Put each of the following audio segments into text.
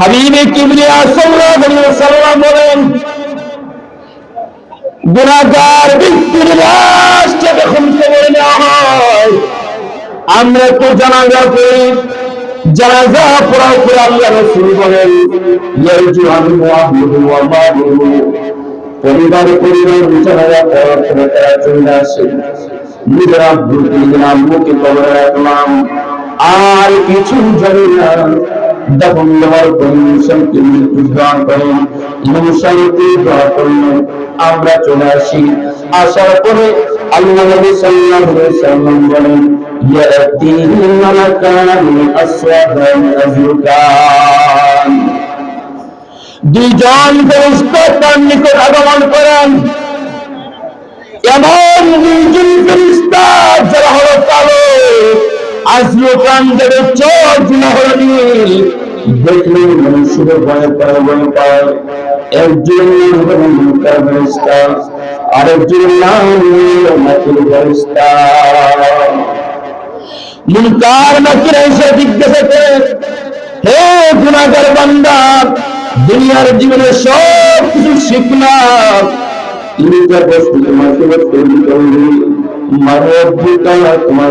হাবিবে বলেন যখন নেওয়া হয়। আমরা তো জানাজা করি, জানাজা পড়ার আনহু আহলুহু ওয়া মালুহু পরিবার পরিবার জানাজা পড়ার পরে আসে। নিজের রাখলাম আর কিছু জানি না। দফন দেওয়ার মুসলকে মৃত্যু দান করেন মুসলকে দোয়া নিকট আগমন করেন। এমন দুইজন যারা হলো কালো। আজরুকান যাদের চোখ হলো নীল। দেখলে মানুষের ভয় পায়। একজন হলো মুনকার ফেরেশতা আরেকজন নাম নাকির জিজ্ঞাসা করে, হে দুনিয়ার জীবনে সব কিছু শিখলাম তোমার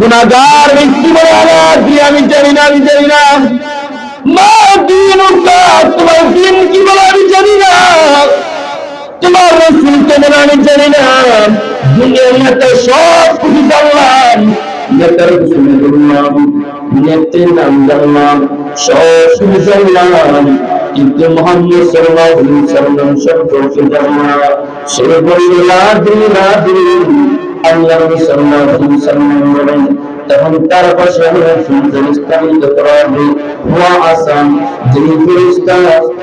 গুনাগার ব্যক্তি বলে আমার কি আমি জানি না, আমি জানি না। মা, দিন তোমার দিন কি বলে আমি জানি না। তোমার রসুল কেমন আমি জানি না। দুনিয়ার নেতা সব কিছু জানলাম। নেতার বললাম নেতের নাম জানলাম। সব জানলাম। কিন্তু জানলাম। আল্লাহ নবী সাল্লাল্লাহু আলাইহি সাল্লাম বলেন তখন তার পাশে একজন ফেরেশতা নিতে করা হবে ওয়া আসাম যিনি ফেরেশতা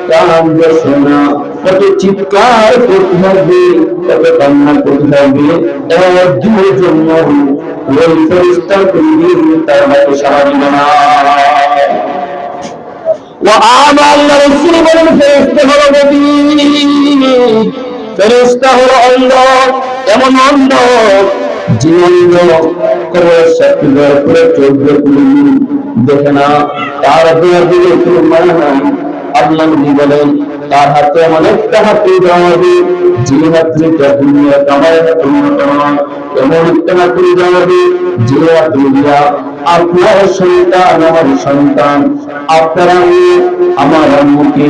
কাম শোনা কত চিৎকার করতে হবে কত কান্না করতে হবে এর দুয়ের জন্য ওই ফেরেশতা কোনদিন তার হাতে সারা দিবে না وآمن আল্লাহ রাসূল বলেন ফেরেশতা ফেরেশতা হলো অন্ধ এমন অন্ধ যে অন্ধ কবরের করে চলবে কোনদিন দেখে না, তার দেওয়ার দিকে কোনো মায়া নাই। বলেন, তার হাতে এমন একটা দিয়ে দেওয়া হবে যে হাতে দুনিয়া কামায় নয় এমন একটা হাতে দেওয়া যে হাতে আপনার সন্তান আমার সন্তান। আপনার আমি আমার আম্মুকে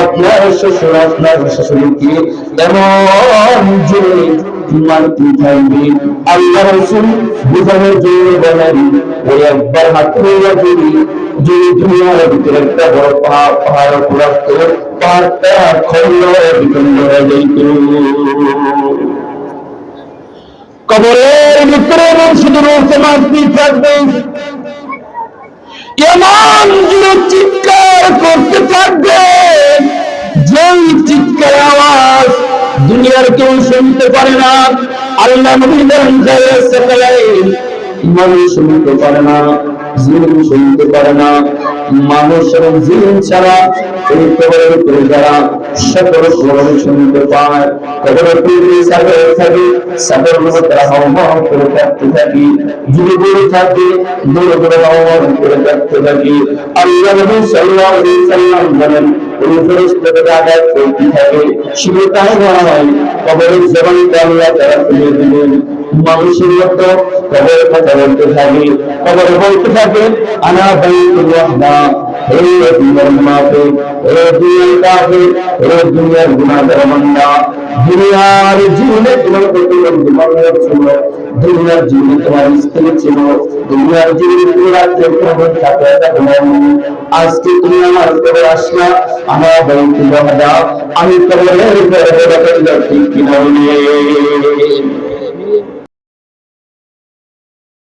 আপনার শ্বশুর আপনার শাশুড়িকে এমন যে মানতে থাকবে। আল্লাহ রসুল বুঝানোর জন্য বলেন, ওই একবার হাত হইয়া যদি যদি দুনিয়ার ভিতরে একটা বড় পাহাড় পাহাড় পুরাস্ত পাহাড়টা খন্ড বিখণ্ড হয়ে যাইত। কবরের ভিতরে শুধু রয়েছে মারতে থাকবে। এমন চিৎকার করতে থাকবে, যেই চিৎকার আওয়াজ দুনিয়ার কেউ শুনতে পারে না, আল্লাহ নবী বলেন মানুষ শুনতে পারে না জিন শুনতে পারে না মানুষ এবং জিন ছাড়া এই কবরের উপরে যারা সকল খবর শুনতে পায় কবরের থাকে, সাগর মধ্যে তারা করে থাকি থাকে, দূরে করে থাকি। আল্লাহ নবী সাল্লাম বলেন ওই করতে থাকে তাই কবরের আল্লাহ তারা খুলে দিলেন। মানুষের মতো কবর কথা বলতে থাকে কবর বলতে থাকে আনা হে দুনিয়ার জীবনে তোমার প্রতিবন্ধী ছিল দুনিয়ার জীবনে তোমার স্ত্রী ছিল দুনিয়ার জীবনে তুমি রাজ্যের প্রবণ থাকে আজকে তুমি আমার করে আসলা আমার ওয়াহদা আমি উপরে ঠিক কিনা